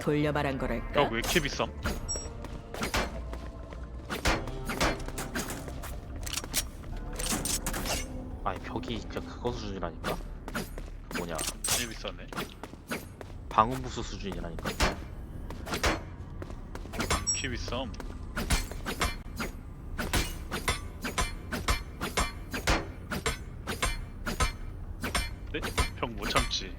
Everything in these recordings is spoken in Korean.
돌려 말한 거랄까? 야왜 이렇게 비쌈? 아니 벽이 진짜 그거 수준이라니까? 그 뭐냐 많이 비싸네 방음부수 수준이라니까 이렇게 비쌈 네? 형못 참지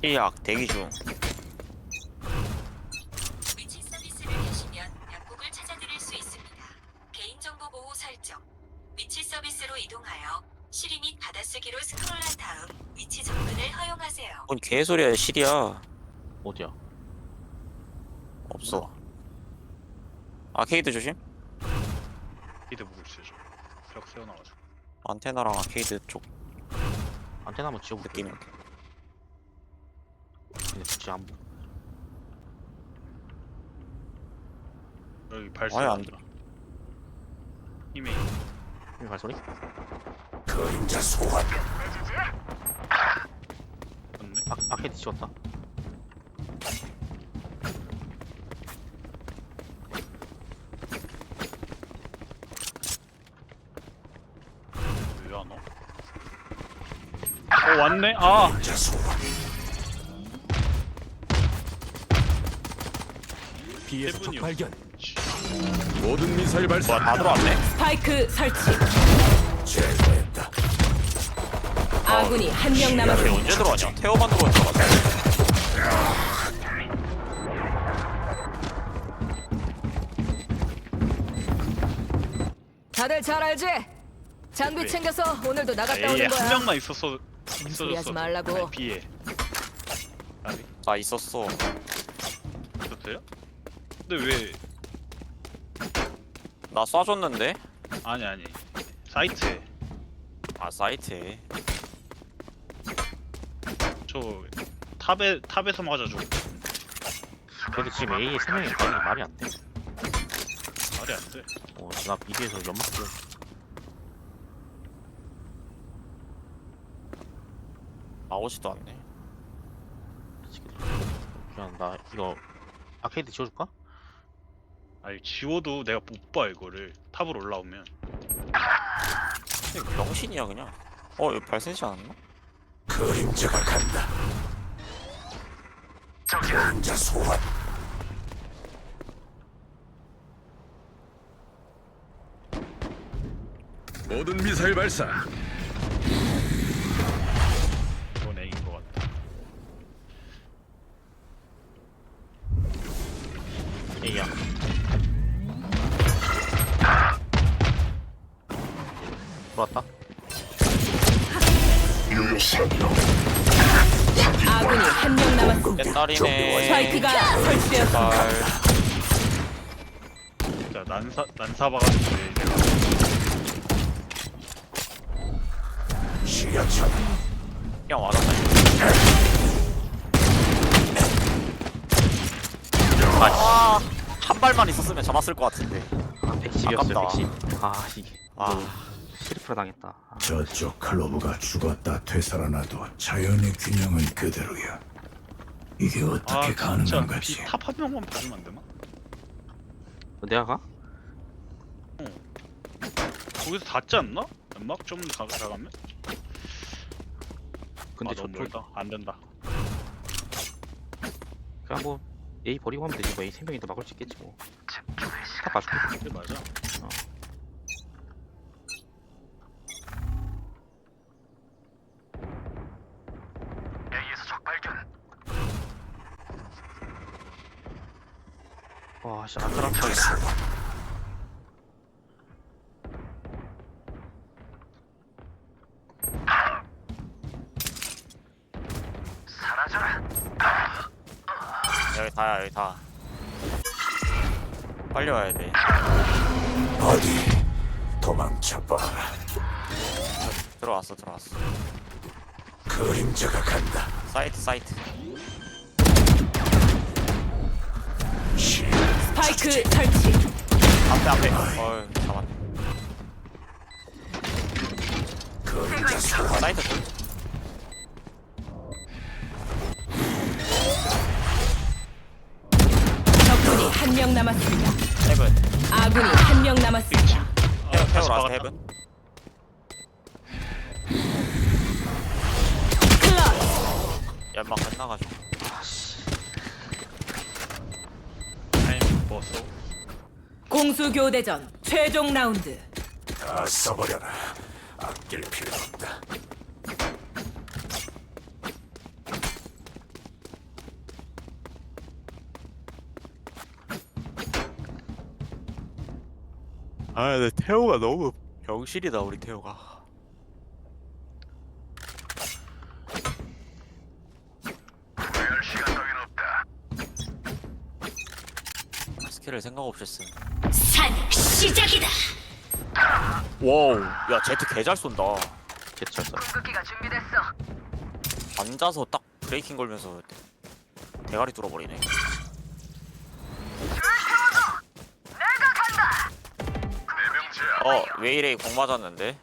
시약 대기 중. 위치 서비스를 하시면 약국을 찾아드릴 수 있습니다. 개인정보 보호 설정. 위치 서비스로 이동하여 시리 및 받아쓰기로 스크롤한 다음 위치 접근을 허용하세요. 뭔 개소리야 실이야. 어디야? 없어. 아케이드 조심. 이대 보고 있어야죠 벽 세워놔가지고 안테나랑 아케이드 쪽 안테나 한번 지워볼게 느낌이. 근데 굳이 안 보. 여기 발소리 아예 안 난다. 힘이 이 발소리? 맞네 아, 아케이드 지웠다 왜안 와? 어 왔네? 아! 비에서 세 븐이요. 적 발견. 씨, 모든 미사일 발사. 다 들어왔네. 스파이크 설치. 제거했다. 아군이 한 명 남았습니다. 언제 들어왔냐? 태워만 들어왔것 같아. 다들 잘 알지? 장비 네. 챙겨서 오늘도 나갔다 에이 오는 한 거야. 명만 있었어 있어줬어 말라고. 비에 아니 나 있었어. 있었어요? 근데 왜 나 쏴줬는데. 아니 아니 사이트에 아 사이트에. 저 탑에 탑에서 맞아줘 그래도 지금 A에 3명이 있다는 게 말이 안 돼 말이 안돼 어, 나 미드에서 연막 띄워 나오지도 않네. 그냥 나 이거 아케이드 지워줄까? 아니 지워도 내가 못 봐 이거를 탑으로 올라오면 이거 병신이야 그냥. 어 이거 발생지 않았나? 그림자가 간다. 그림자 소환. 모든 미사일 발사. 옛날이네. 스파이크가 설치되었습니다. 발. 진짜 난사 난사봐가지고 내가 시야차. 그냥 와닿네. 아, 한 발만 있었으면 잡았을 것 같은데. 110이었어요 아깝다. 110. 아 이게 아. 아 시리프라 당했다 아, 저쪽 클로브가 죽었다 되살아나도 자연의 균형은 그대로야. 이게 어떻게 아 가능한 거지? 탑한 명만 봐주면 안 되나? 내가 가? 거기서 닿지 않나? 연막 좀 가, 가가면? 근데 아 너무 저쪽 멀다 안 된다 그냥 뭐 A 버리고 하면 되지 뭐 A 3명이 더 막을 수 있겠지 뭐다 봐줄게 그게 맞아 어. 와 진짜 아슬아슬하게 여기 다야 여기 다. 빨리 와야 돼. 어디 도망쳐봐. 들어왔어 들어왔어. 그림자가 간다. 사이트 사이트. 스파이크 그 설치. 앞에 앞에. 어이 잡았네. 아, 나이트 돌. 적군이 한 명 남았습니다. 헤븐. 아군이 한 명 남았습니다. 어, 헤븐 헤븐 헤븐. 연막 끝나가지고. 공수 교대전 최종 라운드. 다 써버려라. 아낄 필요 없다. 아, 근데 태호가 너무 병실이다 우리 태호가. 스킬을 생각 없이 쓴. 산 시작이다. 와우, 야 제트 개잘 쏜다. 개철사. 앉아서 딱 브레이킹 걸면서 대가리 뚫어버리네. 어, 왜 이래 공 맞았는데?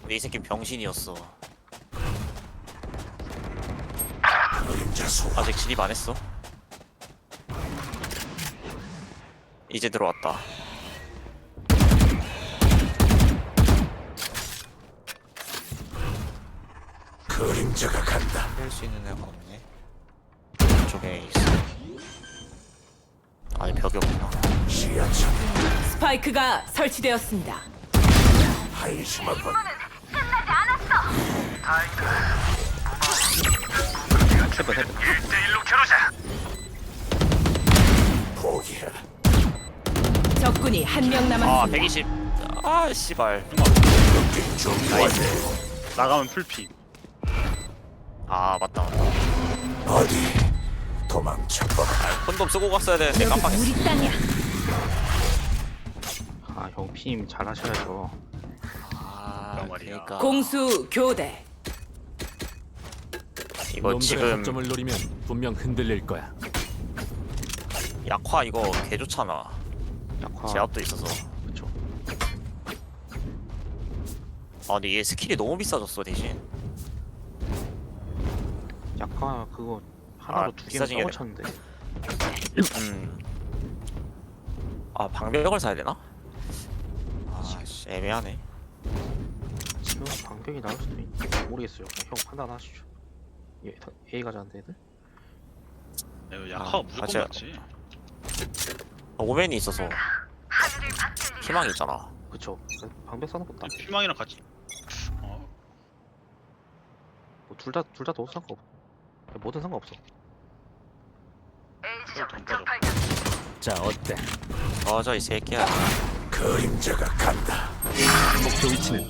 근데 이 새끼 병신이었어. 아직 진입 안 했어. 이제 들어왔다. 그림자가 간다. 뺄수 있는 애가 없네. 이쪽에 있어. 아니 벽이 없구나. 지하철 스파이크가 설치되었습니다. 한심한 것. 해븐 해븐. 포기해. 적군이 한 명 아 남았습니다. 120. 아 씨발. 느낌 좀 나이스. 나가면 풀피. 아 맞다. 맞다. 어디 도망쳐봐. 아, 콘돔 쓰고 갔어야 되는데 깜빡했어. 우리 땅이야. 아, 형 피임 잘 하셔야죠. 아 말이야. 그러니까 공수 교대. 이거 놈들의 지금 허점을 노리면 분명 흔들릴 거야. 약화 이거 개 좋잖아. 약화. 제압도 있어서. 그쵸. 아 근데 얘 스킬이 너무 비싸졌어 대신. 약화 그거 하나로 아, 두 개는 비싸지게 쳤는데. 음. 아 방벽을 사야 되나? 아 씨, 애매하네. 지금 방벽이 나올 수도 있. 모르겠어요. 형 판단하시죠. 예, 다- A 가자는데 애들? 이거 약화가 아, 무조건 맞아. 맞지. 아, 오맨이 있어서 희망이 있잖아. 그쵸. 그 방벽 써는 것도 이 피망이랑 같이. 어, 뭐둘 다 둘다도 상관없. 뭐든 상관없어. 빠져. 자 어때? 맞아 이 새끼야. 그림자가 간다. 목표 위치는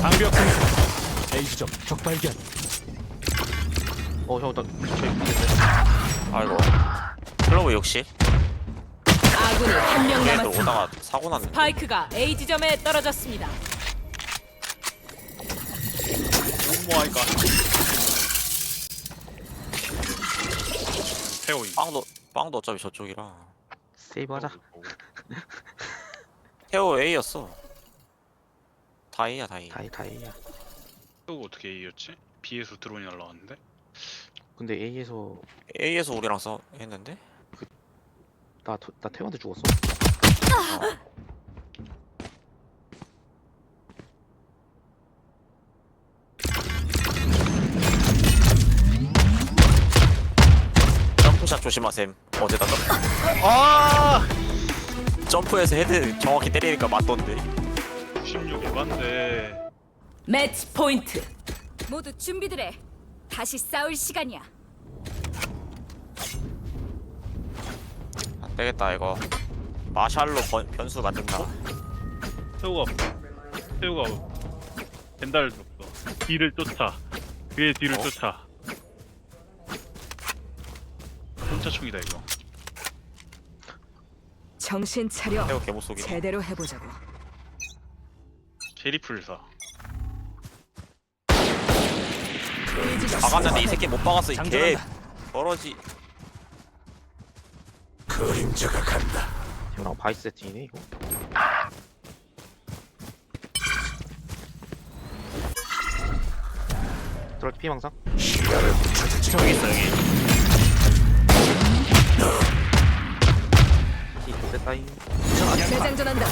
방벽. A 지점 적 발견. 어, 형, 나 저기 아이고. 클로브 60. 아군이 한 명 얘도 남았습니다. 오다가 사고 났는데. 스파이크가 A 지점에 떨어졌습니다. 갓. 태호인. 빵도 빵도 어차피 저쪽이라. 세이브 하자. 태오 A였어. 다 A야 다 A. 다이 다이야. 태호가 어떻게 A였지? B에서 드론이 날라왔는데? 근데 A에서 A에서 우리랑 써 했는데. 나나 태원한테 죽었어. 점프샷 조심하셈. 어제다 점프. 아! 점프해서 헤드 정확히 때리니까 맞던데. 96 에반데. 매치 포인트. 모두 준비들 해. 다시 싸울 시간이야. 되겠다 이거. 마샬로 번, 변수 만든다. 태호가 태호가 벤달을 줬어. 뒤를 쫓아. 그의 뒤를 어? 쫓아. 혼자 총이다 이거. 정신 차려. 태오 개모속이. 제대로 해보자고. 제리풀 사. 박았는데 이 새끼 못 박았어 이 개. 장전한다. 떨어지. 그림자가 간다. 이거랑 바이스 세팅이네 이거. 들어 피망상. 시야를 붙여주지. 저기 있어 여기. 히 됐다잉. 재장전한다.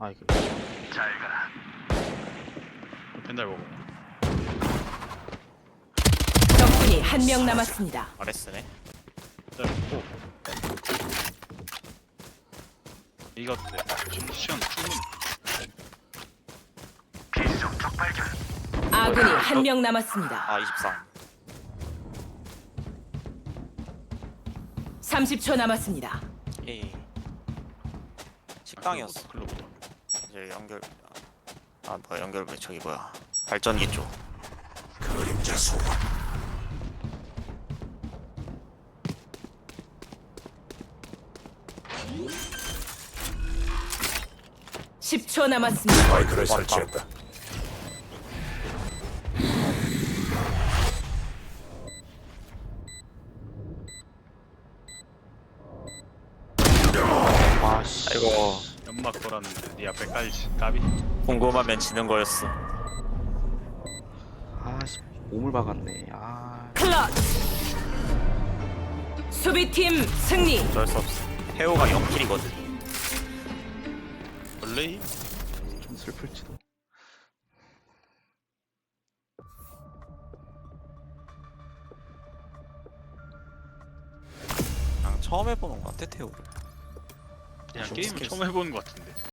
아 이거 벤달 먹어. 적군이 한 명 남았습니다. 아레스네 벤달 먹고. 이것도 돼. 시간 충분히. 아군이 한 명 남았습니다. 아 23. 30초 남았습니다. 이 식당이었어 글로부터. 이제 연결 아 뭐야 연결 저기 뭐야 발전기 쪽 그림자 소환. 십초 남았습니다. 스파이크를 설치했다. 와씨 아이고 연막 돌았는데 네 앞에 깔지. 까비. 궁금하면 지는 거였어 아씨 오물 박았네 아 클러치. 수비팀 승리. 어쩔 수 없어 해오가 0킬이거든 원래 좀 슬플지도 그냥 처음 해보는 거 같아 태호를 그냥 게임을 스킬 처음 해보는 것 같은데.